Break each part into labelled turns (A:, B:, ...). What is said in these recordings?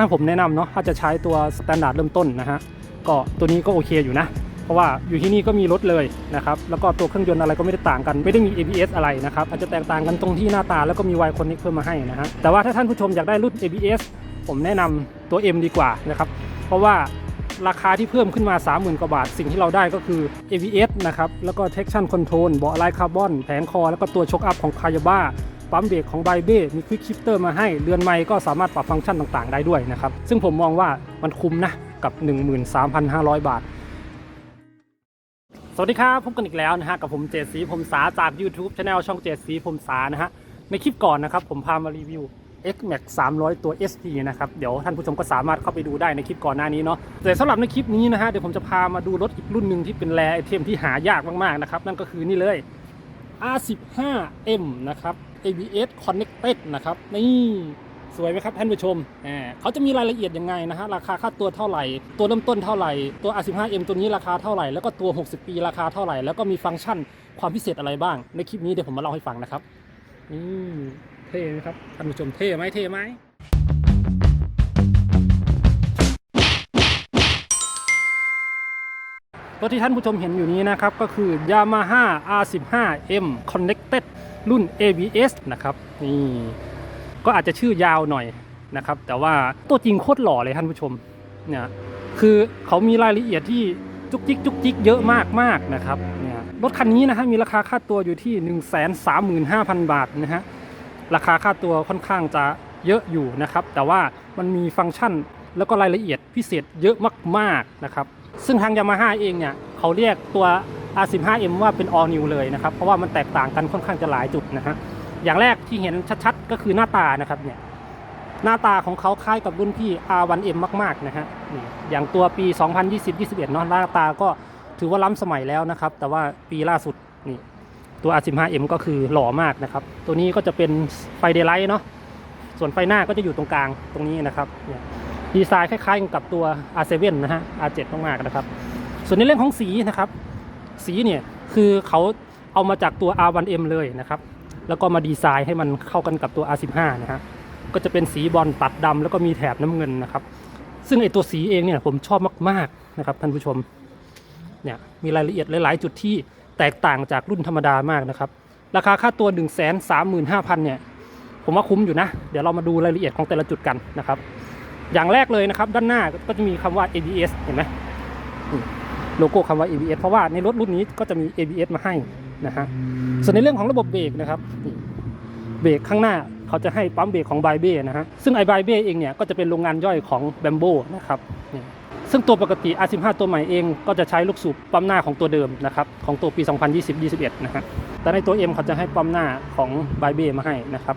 A: าผมแนะนำเนาะถ้าจะใช้ตัวสแตนดาร์ดเริ่มต้นนะฮะก็ตัวนี้ก็โอเคอยู่นะ เพราะว่าอยู่ที่นี่ก็มีรถเลยนะครับ แล้วก็ตัวเครื่องยนต์อะไรก็ไม่ได้ต่างกัน ไม่ได้มี ABS อะไรนะครับ อาจจะแตกต่างกันตรงที่หน้าตาแล้วก็มี Y Connect เพิ่มมาให้นะฮะ แต่ว่าถ้าท่านผู้ชมอยากได้รุ่น ABS ผมแนะนำตัว M ดีกว่านะครับ เพราะว่าราคาที่เพิ่มขึ้นมา 30,000 กว่าบาท สิ่งที่เราได้ก็คือ ABS นะครับ แล้วก็ traction control เบาะลายคาร์บอน แผงคอ แล้วก็ตัวช็อคอัพของคายาบ้า ปั๊มเบรกของไบเบ้มีควิกชิปเตอร์มาให้เรือนไม้ก็สามารถปรับฟังก์ชันต่างๆ ได้ด้วยนะครับ ซึ่งผมมองว่ามันคุ้มนะกับ 13,500 บาท สวัสดีครับพบกันอีกแล้วนะฮะกับผมเจดสีผมสาจาก YouTube Channel ช่องเจดสีผมสานะฮะในคลิปก่อนนะครับผมพามารีวิว X Max 300 ตัว SP นะครับเดี๋ยวท่านผู้ชมก็สามารถเข้าไปดูได้ในคลิปก่อนหน้านี้เนาะแต่สำหรับในคลิปนี้นะฮะเดี๋ยวผมจะพามาดูรถอีกรุ่นหนึ่งที่เป็นแรไอเทมที่หายากมากๆนะครับนั่นก็คือนี่เลย R15M นะครับ ABS Connected นะครับ นี่สวยไหมครับท่านผู้ชมอ่าเขาจะมีรายละเอียดยังไงนะฮะ ราคาค่าตัวเท่าไหร่ ตัวเริ่มต้นเท่าไหร่ ตัว R15M ตัวนี้ราคาเท่าไหร่ แล้วก็ตัว 60 ปีราคาเท่าไหร่ แล้วก็มีฟังก์ชันความพิเศษอะไรบ้าง ในคลิปนี้เดี๋ยวผมมาเล่าให้ฟังนะครับ นี่เท่ไหมครับท่านผู้ชมเท่ไหมเท่ไหมรถที่ท่านผู้ชมเห็นอยู่นี้นะครับ ก็คือ Yamaha R15M Connected รุ่น ABS นะครับนี่ก็อาจจะชื่อยาวหน่อยนะครับ แต่ว่าตัวจริงโคตรหล่อเลยท่านผู้ชมเนี่ยคือเขามีรายละเอียดที่จุกจิกจุกจิกเยอะมากมากนะครับเนี่ยรถคันนี้นะฮะมีราคาค่าตัวอยู่ที่ 135,000 บาทนะฮะราคาค่าตัวค่อนข้างจะเยอะอยู่นะครับ แต่ว่ามันมีฟังก์ชันแล้วก็รายละเอียดพิเศษเยอะมากๆนะครับ ซึ่งทาง Yamaha เองเนี่ยเขาเรียกตัว R15M ว่าเป็น all new เลยนะครับ เพราะว่ามันแตกต่างกันค่อนข้างจะหลายจุดนะฮะ อย่างแรกที่เห็นชัดๆ ก็คือหน้าตานะครับเนี่ย หน้าตาของเขาคล้ายกับรุ่นพี่ R1M มากๆนะฮะ อย่างตัวปี 2020-21 เนาะหน้าตาก็ถือว่าล้ำสมัยแล้วนะครับ แต่ว่าปีล่าสุดนี่ตัว R15M ก็คือหล่อมากนะครับ ตัวนี้ก็จะเป็นไฟเดย์ไลท์เนาะ ส่วนไฟหน้าก็จะอยู่ตรงกลางตรงนี้นะครับเนี่ยดีไซน์คล้ายๆกับตัว R7 นะฮะ R7 มากๆนะครับ ส่วนในเรื่องของสีนะครับ สีเนี่ยคือเขาเอามาจากตัว R1M เลยนะครับ แล้วก็มาดีไซน์ให้มันเข้ากันกับตัว R15 นะฮะก็จะเป็นสีบอลตัดดำแล้วก็มีแถบน้ำเงินนะครับ ซึ่งไอตัวสีเองเนี่ยผมชอบมากๆนะครับท่านผู้ชมเนี่ยมีรายละเอียดหลาย ๆ จุดที่แตกต่างจากรุ่นธรรมดามากนะครับราคาค่าตัว 1 3 5 0 0 0เนี่ยผมว่าคุ้มอยู่นะ เดี๋ยวเรามาดูรายละเอียดของแต่ละจุดกันนะครับ อย่างแรกเลยนะครับ ด้านหน้าก็จะมีคำว่า ABS เห็นไหม โลโก้คำว่า ABS เพราะว่าในรถรุ่นนี้ก็จะมี ABS มาให้นะฮะส่วนในเรื่องของระบบเบรกนะครับเบรกข้างหน้าเขาจะให้ปั๊มเบรกของไบเบ้นะฮะซึ่งไอไบเบ้เองเนี่ยก็จะเป็นโรงงานย่อยของแบมโบนะครับซึ่งตัวปกติ R15 ตัวใหม่เองก็จะใช้ลูกสูบปั๊มหน้าของตัวเดิมนะครับของตัวปี 2020-21 นะฮะแต่ในตัว M เขาจะให้ปั๊มหน้าของไบเบ้มาให้นะครับ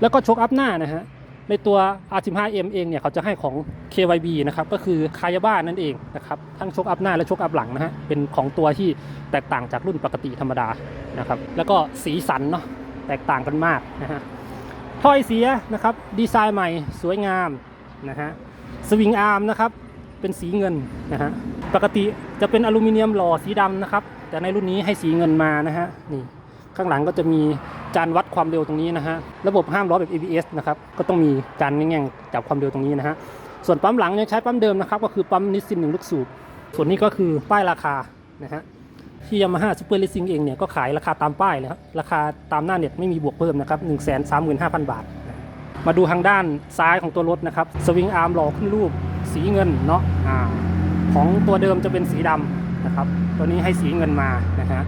A: แล้วก็โชคอัพหน้านะฮะ ในตัว R15M เองเนี่ยเขาจะให้ของ KYB นะครับก็คือคายาบ้านั่นเองนะครับทั้งชกอัพหน้าและชกอัพหลังนะฮะเป็นของตัวที่แตกต่างจากรุ่นปกติธรรมดานะครับแล้วก็สีสันเนาะแตกต่างกันมากนะฮะถ้อยเสียนะครับดีไซน์ใหม่สวยงามนะฮะสวิงอาร์มนะครับเป็นสีเงินนะฮะปกติจะเป็นอลูมิเนียมหล่อสีดำนะครับแต่ในรุ่นนี้ให้สีเงินมานะฮะนี่ข้างหลังก็จะมี จานวัดความเร็วตรงนี้นะฮะ ระบบห้ามล้อแบบ ABS นะครับ ก็ต้องมีจานแง่งจับความเร็วตรงนี้นะฮะ ส่วนปั๊มหลังยังใช้ปั๊มเดิมนะครับ ก็คือปั๊มนิสซินหนึ่งลูกสูบ ส่วนนี้ก็คือป้ายราคานะฮะ ที่ยามาฮ่าซูเปอร์ลสซิ่งเองเนี่ยก็ขายราคาตามป้ายเลยครับ ราคาตามหน้าเน็ตไม่มีบวกเพิ่มนะครับ1 3 5 0 0 0บาท มาดูทางด้านซ้ายของตัวรถนะครับ สวิงอาร์มหล่อขึ้นรูป สีเงินเนาะอ่าของตัวเดิมจะเป็นสีดำนะครับ ตัวนี้ให้สีเงินมานะฮะ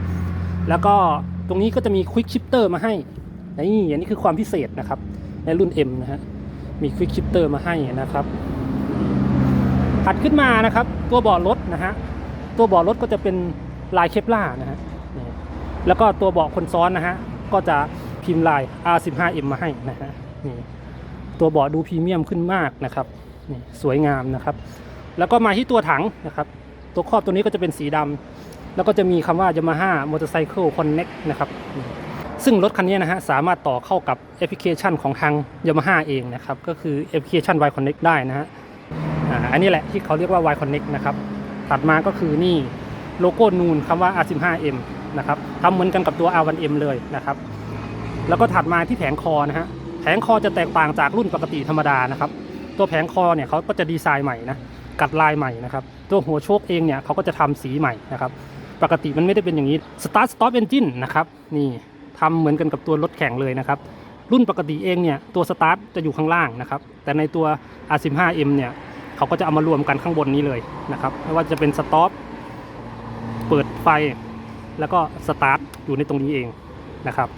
A: แล้วก็ ตรงนี้ก็จะมี Quick Shifter มาให้นี่อันนี้คือความพิเศษนะครับ ในรุ่น M นะฮะมี Quick Shifter มาให้นะครับถัดขึ้นมานะครับ ตัวเบาะรถนะฮะตัวเบาะรถก็จะเป็นลายเคปล่านะฮะแล้วก็ตัวเบาะคนซ้อนนะฮะก็จะพิมพ์ลาย R15M มาให้นะฮะนี่ตัวเบาะดูพรีเมียมขึ้นมากนะครับนี่สวยงามนะครับ แล้วก็มาที่ตัวถังนะครับ ตัวครอบตัวนี้ก็จะเป็นสีดำ แล้วก็จะมีคำว่า Yamaha Motorcycle Connect นะครับซึ่งรถคันนี้นะฮะสามารถต่อเข้ากับแอปพลิเคชันของทาง Yamaha เองนะครับก็คือแอปพลิเคชัน Y Connect ได้นะฮะอันนี้แหละที่เขาเรียกว่า Y Connect นะครับถัดมาก็คือนี่โลโก้นูนคำว่า R15M นะครับทำเหมือนกันกับตัว R1M เลยนะครับแล้วก็ถัดมาที่แผงคอนะฮะแผงคอจะแตกต่างจากรุ่นปกติธรรมดานะครับตัวแผงคอเนี่ยเขาก็จะดีไซน์ใหม่นะกัดลายใหม่นะครับตัวหัวโชคเองเนี่ยเขาก็จะทำสีใหม่นะครับ ปกติมันไม่ได้เป็นอย่างนี้ Start Stop Engine นะครับนี่ทำเหมือนกันกับตัวรถแข่งเลยนะครับ รุ่นปกติเองเนี่ยตัวสตาร์ทจะอยู่ข้างล่างนะครับ แต่ในตัว R15M เนี่ยเขาก็จะเอามารวมกันข้างบนนี้เลยนะครับไม่ว่าจะเป็นสต็อปเปิดไฟ แล้วก็สตาร์ทอยู่ในตรงนี้เองนะครับ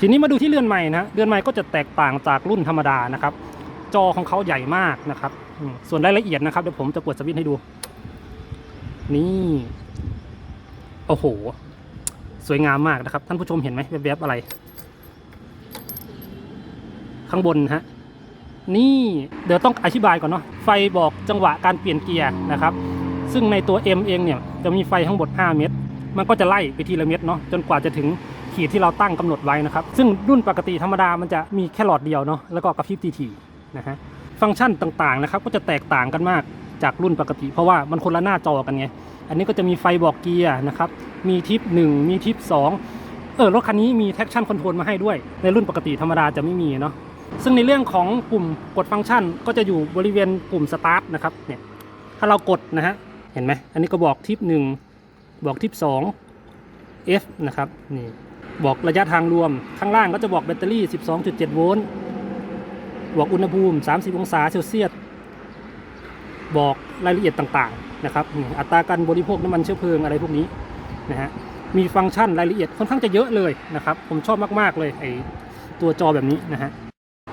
A: ทีนี้มาดูที่เรือนใหม่นะเรือนใหม่ก็จะแตกต่างจากรุ่นธรรมดานะครับ จอของเขาใหญ่มากนะครับ ส่วนรายละเอียดนะครับเดี๋ยวผมจะเปิดสวิตช์ให้ดู นี่ โอ้โห สวยงามมากนะครับ ท่านผู้ชมเห็นไหมแวบๆอะไร ข้างบนฮะ นี่เดี๋ยวต้องอธิบายก่อนเนาะ ไฟบอกจังหวะการเปลี่ยนเกียร์นะครับ ซึ่งในตัว M เองเนี่ยจะมีไฟทั้งหมด 5 เม็ด มันก็จะไล่ไปทีละเม็ดเนาะจนกว่าจะถึงขีดที่เราตั้งกำหนดไว้นะครับ ซึ่งรุ่นปกติธรรมดามันจะมีแค่หลอดเดียวเนาะ แล้วก็กระพริบทีๆนะฮะ ฟังก์ชันต่างๆนะครับ ก็จะแตกต่างกันมาก จากรุ่นปกติ เพราะว่ามันคนละหน้าจอกันไง อันนี้ก็จะมีไฟบอกเกียร์นะครับ มีทิป 1 มีทิป 2 เออรถคันนี้มี traction control มาให้ด้วย ในรุ่นปกติธรรมดาจะไม่มีเนาะ ซึ่งในเรื่องของปุ่มกดฟังก์ชันก็จะอยู่บริเวณปุ่ม start นะครับ เนี่ย ถ้าเรากดนะฮะ เห็นไหม อันนี้ก็บอกทิป 1 บอกทิป 2 F นะครับ นี่บอกระยะทางรวม ข้างล่างก็จะบอกแบตเตอรี่ 12.7 โวลต์ บอกอุณหภูมิ 30 องศาเซลเซียส บอกรายละเอียดต่างๆนะครับนี่อัตราการบริโภคน้ำมันเชื้อเพลิงอะไรพวกนี้นะฮะมีฟังก์ชันรายละเอียดค่อนข้างจะเยอะเลยนะครับ ผมชอบมากๆเลยไอตัวจอแบบนี้นะฮะ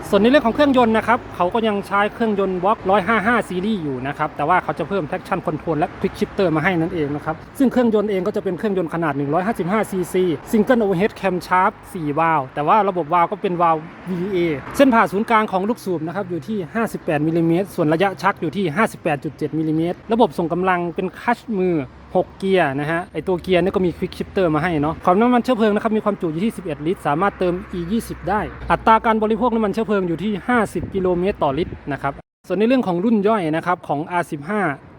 A: ส่วนในเรื่องของเครื่องยนต์นะครับเขาก็ยังใช้เครื่องยนต์บล็อก155 ซีรีส์อยู่นะครับแต่ว่าเขาจะเพิ่ม traction control และ quick shifter มาให้นั่นเองนะครับซึ่งเครื่องยนต์เองก็จะเป็นเครื่องยนต์ขนาด 155ซีซี single overhead camshaft 4 วาล์วแต่ว่าระบบวาล์วก็เป็นวาล์ว VVA เส้นผ่าศูนย์กลางของลูกสูบนะครับอยู่ที่ 58มิลลิเมตรส่วนระยะชักอยู่ที่ 58.7มิลลิเมตรระบบส่งกำลังเป็นคัชมือ 6 เกียร์นะฮะ ไอตัวเกียร์นี่ก็มี Quick Shifter มาให้เนาะ ความน้ำมันเชื้อเพลิงนะครับ มีความจุอยู่ที่ 11 ลิตร สามารถเติม E 20ได้ อัตราการบริโภคน้ำมันเชื้อเพลิงอยู่ที่ 50 กิโลเมตรต่อลิตรนะครับ ส่วนในเรื่องของรุ่นย่อยนะครับของ R15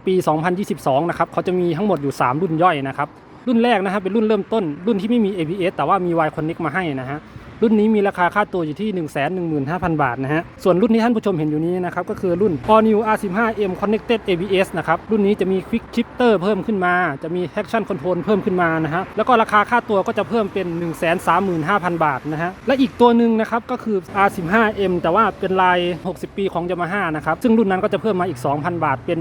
A: ปี 2022 นะครับเขาจะมีทั้งหมดอยู่ 3 รุ่นย่อยนะครับ รุ่นแรกนะครับเป็นรุ่นเริ่มต้น รุ่นที่ไม่มี ABS แต่ว่ามี Y Connect มาให้นะฮะ รุ่นนี้มีราคาค่าตัวอยู่ที่ 115,000 บาทนะฮะ ส่วนรุ่นที่ท่านผู้ชมเห็นอยู่นี้นะครับ ก็คือรุ่น All New R15M Connected ABS นะครับ รุ่นนี้จะมี Quick Shifter เพิ่มขึ้นมา จะมี Traction Control เพิ่มขึ้นมานะฮะ แล้วก็ราคาค่าตัวก็จะเพิ่มเป็น 135,000 บาทนะฮะ และอีกตัวหนึ่งนะครับก็คือ R15M แต่ว่าเป็นลาย 60 ปีของ Yamaha นะครับ ซึ่งรุ่นนั้นก็จะเพิ่มมาอีก 2,000 บาทเป็น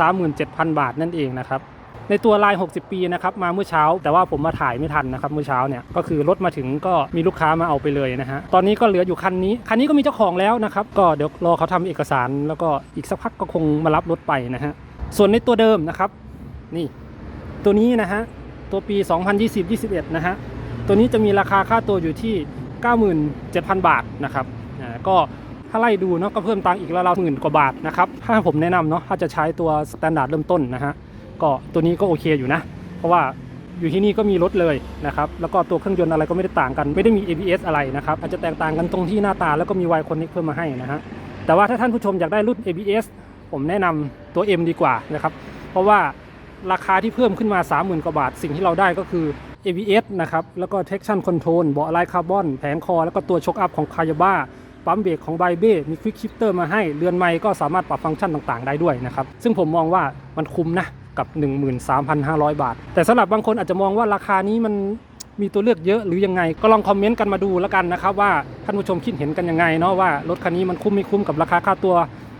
A: 137,000 บาทนั่นเองนะครับ ในตัวลาย 60 ปีนะครับมาเมื่อเช้า แต่ว่าผมมาถ่ายไม่ทันนะครับเมื่อเช้าเนี่ยก็คือรถมาถึงก็มีลูกค้ามาเอาไปเลยนะฮะตอนนี้ก็เหลืออยู่คันนี้ คันนี้ก็มีเจ้าของแล้วนะครับก็เดี๋ยวรอเขาทำเอกสาร แล้วก็อีกสักพักก็คงมารับรถไปนะฮะส่วนในตัวเดิมนะครับ นี่ ตัวนี้นะฮะตัวปี 2020-21 นะฮะตัวนี้จะมีราคาค่าตัวอยู่ที่ 97,000 บาทนะครับอ่าก็ถ้าไล่ดูเนาะก็เพิ่มตังค์อีกราวๆหมื่นกว่าบาทนะครับถ้าผมแนะนำเนาะถ้าจะใช้ตัวสแตนดาร์ดเริ่มต้นนะฮะ ก็ตัวนี้ก็โอเคอยู่นะ เพราะว่าอยู่ที่นี่ก็มีรถเลยนะครับแล้วก็ตัวเครื่องยนต์อะไรก็ไม่ได้ต่างกัน ไม่ได้มี ABS อะไรนะครับอาจจะแตกต่างกันตรงที่หน้าตาแล้วก็มี Y Connect เพิ่มมาให้นะฮะแต่ว่าถ้าท่านผู้ชมอยากได้รุ่น ABS ผมแนะนำตัว M ดีกว่านะครับเพราะว่าราคาที่เพิ่มขึ้นมา 30,000 กว่าบาท สิ่งที่เราได้ก็คือ ABS นะครับ แล้วก็ traction control เบาะลายคาร์บอน แผงคอ แล้วก็ตัวช็อคอัพของคายาบ้า ปั๊มเบรกของไบเบ้มีควิกชิปเตอร์มาให้ เรือนไม้ก็สามารถปรับฟังก์ชันต่างๆ ได้ด้วยนะครับ ซึ่งผมมองว่ามันคุ้มนะ กับ 13,500 บาท แต่สำหรับบางคนอาจจะมองว่าราคานี้มันมีตัวเลือกเยอะหรือยังไง ก็ลองคอมเมนต์กันมาดูแล้วกันนะครับว่าท่านผู้ชมคิดเห็นกันยังไงเนาะว่ารถคันนี้มันคุ้มไม่คุ้มกับราคาค่าตัว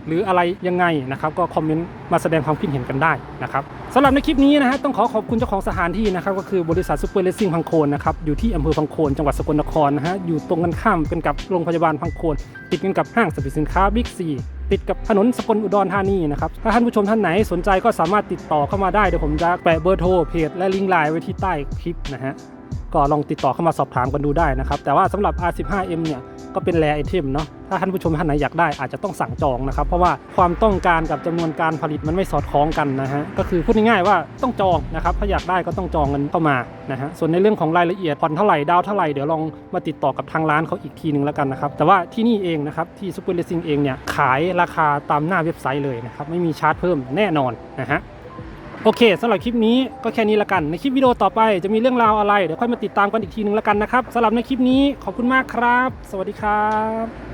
A: หรืออะไรยังไงนะครับก็คอมเมนต์มาแสดงความคิดเห็นกันได้นะครับสำหรับในคลิปนี้นะฮะต้องขอขอบคุณเจ้าของสถานที่นะครับก็คือบริษัทซูเปอร์เลสซิ่งพังโคนนะครับอยู่ที่อำเภอพังโคนจังหวัดสกลนครนะฮะอยู่ตรงกันข้ามกันกับโรงพยาบาลพังโคนติดกันกับห้างสรรพสินค้าบิ๊กซี ติดกับถนนสกลอุดรธานีนะครับ ถ้าท่านผู้ชมท่านไหนสนใจก็สามารถติดต่อเข้ามาได้ เดี๋ยวผมจะแปะเบอร์โทรเพจและลิงก์ไลน์ไว้ที่ใต้คลิปนะฮะ ก็ลองติดต่อเข้ามาสอบถามกันดูได้นะครับ แต่ว่าสำหรับ R15M เนี่ย ก็เป็นแรไอเทมเนาะถ้าท่านผู้ชมท่านไหนอยากได้อาจจะต้องสั่งจองนะครับ เพราะว่าความต้องการกับจำนวนการผลิตมันไม่สอดคล้องกันนะฮะก็คือพูดง่ายๆว่าต้องจองนะครับถ้าอยากได้ก็ต้องจองกันเข้ามานะฮะส่วนในเรื่องของรายละเอียดผ่อนเท่าไหร่ดาวเท่าไหร่เดี๋ยวลองมาติดต่อกับทางร้านเขาอีกทีหนึ่งแล้วกันนะครับแต่ว่าที่นี่เองนะครับที่ซูเปอร์เลสซิ่งเองเนี่ยขายราคาตามหน้าเว็บไซต์เลยนะครับไม่มีชาร์จเพิ่มแน่นอนนะฮะ โอเคสำหรับคลิปนี้ก็แค่นี้ละกัน ในคลิปวิดีโอต่อไปจะมีเรื่องราวอะไร เดี๋ยวค่อยมาติดตามกันอีกทีนึงละกันนะครับสำหรับในคลิปนี้ขอบคุณมากครับ สวัสดีครับ